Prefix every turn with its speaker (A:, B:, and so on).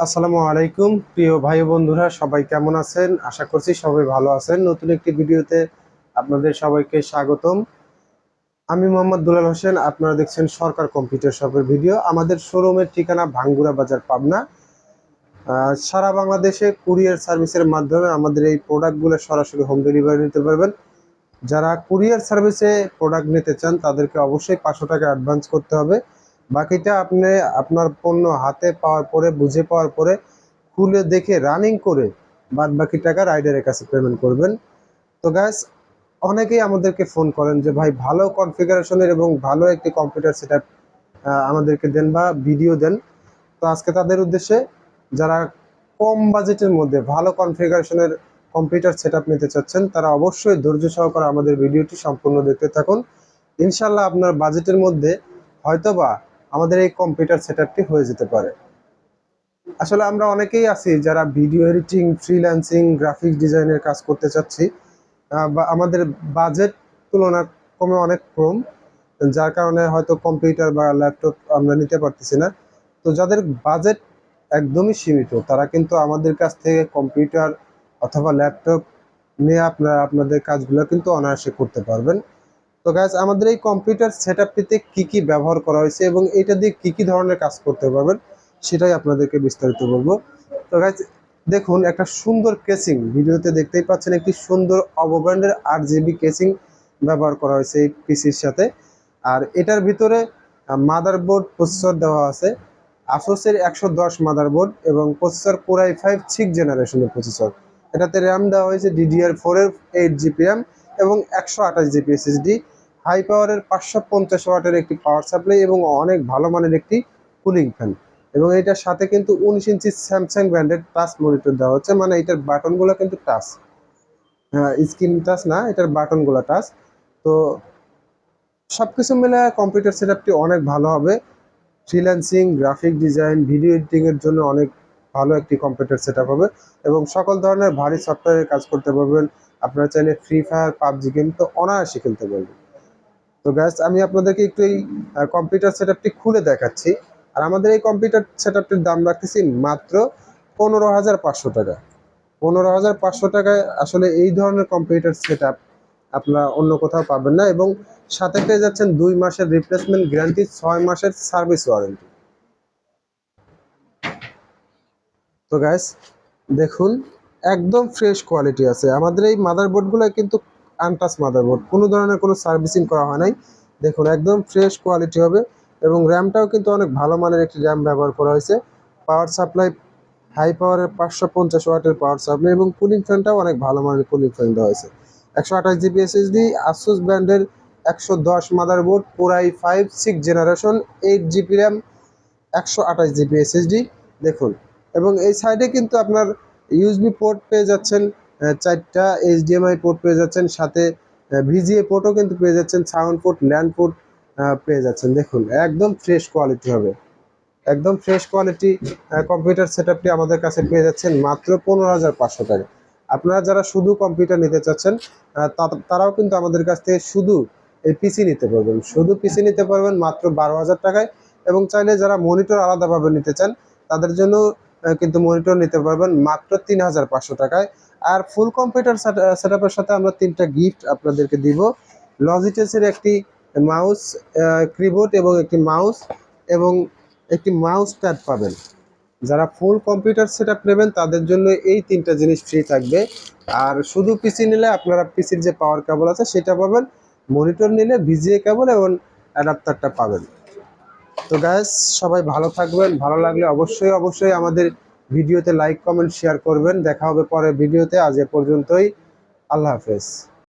A: আসসালামু আলাইকুম, প্রিয় ভাই বন্ধুরা, সবাই কেমন আছেন? আশা করছি সবাই ভালো আছেন। নতুন একটি ভিডিওতে আপনাদের সবাইকে স্বাগতম। আমি মোহাম্মদ দুলাল হোসেন, আপনারা দেখছেন সরকার কম্পিউটার শপের ভিডিও। আমাদের শোরুমের ঠিকানা ভাঙ্গুরা বাজার, পাবনা। সারা বাংলাদেশে কুরিয়ার সার্ভিসের মাধ্যমে আমাদের এই প্রোডাক্টগুলো সরাসরি হোম ডেলিভারি নিতে পারবেন। যারা কুরিয়ার সার্ভিসে প্রোডাক্ট নিতে চান, তাদেরকে অবশ্যই পাঁচশো টাকা অ্যাডভান্স করতে হবে। বাকিটা আপনি আপনার পণ্য হাতে পাওয়ার পরে, বুঝে পাওয়ার পরে, খুলে দেখে রানিং করে বাদ বাকি টাকা রাইডারের কাছে পেমেন্ট করবেন। তো গ্যাস অনেকেই আমাদেরকে ফোন করেন যে, ভাই, ভালো কনফিগারেশনের এবং ভালো একটি কম্পিউটার সেট আমাদেরকে দেন বা ভিডিও দেন। তো আজকে তাদের উদ্দেশ্যে, যারা কম বাজেটের মধ্যে ভালো কনফিগারেশনের কম্পিউটার সেট নিতে চাচ্ছেন, তারা অবশ্যই ধৈর্য সহকারে আমাদের ভিডিওটি সম্পূর্ণ দেখতে থাকুন। ইনশাল্লাহ আপনার বাজেটের মধ্যে হয়তোবা আমাদের এই কম্পিউটার সেটআপটি হয়ে যেতে পারে। আসলে আমরা অনেকেই আছি যারা ভিডিও এডিটিং ফ্রিল্যান্সিং গ্রাফিক ডিজাইনের কাজ করতে চাচ্ছি বা আমাদের বাজেট তুলনা কমে অনেক কম, যার কারণে হয়তো কম্পিউটার বা ল্যাপটপ আমরা নিতে পারতেছি না। তো যাদের বাজেট একদমই সীমিত, তারা কিন্তু আমাদের কাছ থেকে কম্পিউটার অথবা ল্যাপটপ নিয়ে আপনারা, আপনাদের কাজগুলো কিন্তু অনায়াসে করতে পারবেন। তো গাইজ আমাদের এই কম্পিউটার সেট আপটিতে কী কী ব্যবহার করা হয়েছে এবং এটা দিয়ে কী কী ধরনের কাজ করতে পারবেন, সেটাই আপনাদেরকে বিস্তারিত বলব। তো গাইজ দেখুন, একটা সুন্দর কেসিং ভিডিওতে দেখতেই পাচ্ছেন একটি সুন্দর অবব্র্যান্ডের আট জিবি কেসিং ব্যবহার করা হয়েছে এই পিসির সাথে। আর এটার ভিতরে মাদারবোর্ড প্রসেসর দেওয়া আছে। আসোসের একশো দশ মাদারবোর্ড এবং processor core i five six জেনারেশনের প্রসেসর এটাতে র্যাম দেওয়া হয়েছে ডিডিআর ফোরের এইট জিবি র্যাম এবং একশো আঠাশ জিবি এসএসডি হাই পাওয়ারের পাঁচশো পঞ্চাশ ওয়াটের একটি পাওয়ার সাপ্লাই এবং অনেক ভালো মানের একটি কুলিং ফ্যান এবং এটার সাথে কিন্তু উনিশ ইঞ্চি স্যামসাং ব্র্যান্ডের টাচ মনিটর দেওয়া হচ্ছে মানে এটার বাটনগুলো কিন্তু টাচ হ্যাঁ স্ক্রিন টাচ না, এটার বাটনগুলো টাচ তো সব কিছু মিলে কম্পিউটার সেটআপটি অনেক ভালো হবে। ফ্রিল্যান্সিং গ্রাফিক ডিজাইন ভিডিও এডিটিংয়ের জন্য অনেক ভালো একটি কম্পিউটার সেটআপ হবে। এবং সকল ধরনের ভারী সফটওয়্যারের কাজ করতে পারবেন। আপনারা চাইলে ফ্রি ফায়ার পাবজি গেম তো অনায়াসে খেলতে পারবেন। তো গ্যাস আমি আপনাদেরকে একটু এই কম্পিউটার সেটআপটি খুলে দেখাচ্ছি। আর আমাদের এই কম্পিউটার সেটআপটির দাম রাখতেছি মাত্র পনেরো হাজার পাঁচশো টাকা। পনেরো হাজার পাঁচশো টাকায় আসলে এই ধরনের কম্পিউটার সেটআপ আপনারা অন্য কোথাও পাবেন না এবং সাথে পেয়ে যাচ্ছেন দুই মাসের রিপ্লেসমেন্ট গ্যারান্টি ছয় মাসের সার্ভিস ওয়ারেন্টি তো গ্যাস দেখুন, একদম ফ্রেশ কোয়ালিটি আছে। আমাদের এই মাদারবোর্ডগুলো কিন্তু আনটাচ মাদারবোর্ড। কোনো ধরনের কোনো সার্ভিসিং করা হয় নাই। দেখুন, একদম ফ্রেশ কোয়ালিটি হবে এবং র্যামটাও কিন্তু অনেক ভালো মানের একটি র্যাম ব্যবহার করা হয়েছে। পাওয়ার সাপ্লাই হাই পাওয়ারের পাঁচশো পঞ্চাশ ওয়াটের পাওয়ার সাপ্লাই এবং কুলিং ফ্যানটাও অনেক ভালো মানের কুলিং ফ্যান দেওয়া হয়েছে। একশো আঠাশ জিবি এসএসডি আসুস ব্র্যান্ডের একশো দশ মাদারবোর্ড পুরাই five six generation eight GB RAM একশো আঠাশ জিবি এসএসডি দেখুন। এবং এই সাইডে কিন্তু আপনার ইউএসবি পোর্ট পেয়ে যাচ্ছেন। চারটা এইচডিএমআই পোর্ট পেয়ে যাচ্ছেন, সাথে ভিজিএ পোর্টও কিন্তু পেয়ে যাচ্ছেন সাউন্ড পোর্ট ল্যান্ড পোর্ট পেয়ে যাচ্ছেন। দেখুন, একদম ফ্রেশ কোয়ালিটি হবে। একদম ফ্রেশ কোয়ালিটি কম্পিউটার সেটআপটি আমাদের কাছে পেয়ে যাচ্ছেন মাত্র পনেরো হাজার পাঁচশো টাকা। আপনারা যারা শুধু কম্পিউটার নিতে চাচ্ছেন তারাও কিন্তু আমাদের কাছ থেকে শুধু এই পিসি নিতে পারবেন। শুধু পিসি নিতে পারবেন মাত্র বারো হাজার টাকায় এবং চাইলে যারা মনিটর আলাদাভাবে নিতে চান, তাদের জন্য কিন্তু মনিটর নিতে পারবেন মাত্র তিন হাজার পাঁচশো টাকায়। আর ফুল কম্পিউটার সেট আপের সাথে আমরা তিনটা গিফট আপনাদেরকে দিব। লজিটেসের একটি মাউস কিবোর্ড এবং একটি মাউস এবং একটি মাউস প্যাড পাবেন। যারা ফুল কম্পিউটার সেট নেবেন, তাদের জন্য এই তিনটা জিনিস ফ্রি থাকবে। আর শুধু পিসি নিলে আপনারা পিসির যে পাওয়ার কেবল আছে, সেটা পাবেন। মনিটর নিলে ভিজিএ কেবল এবং অ্যাডাপ্টারটা পাবেন। তো গ্যাস সবাই ভালো থাকবেন। ভালো লাগলে অবশ্যই অবশ্যই আমাদের ভিডিওতে লাইক কমেন্ট শেয়ার করবেন। দেখা হবে পরের ভিডিওতে। আজ এ পর্যন্তই। আল্লাহ হাফেজ।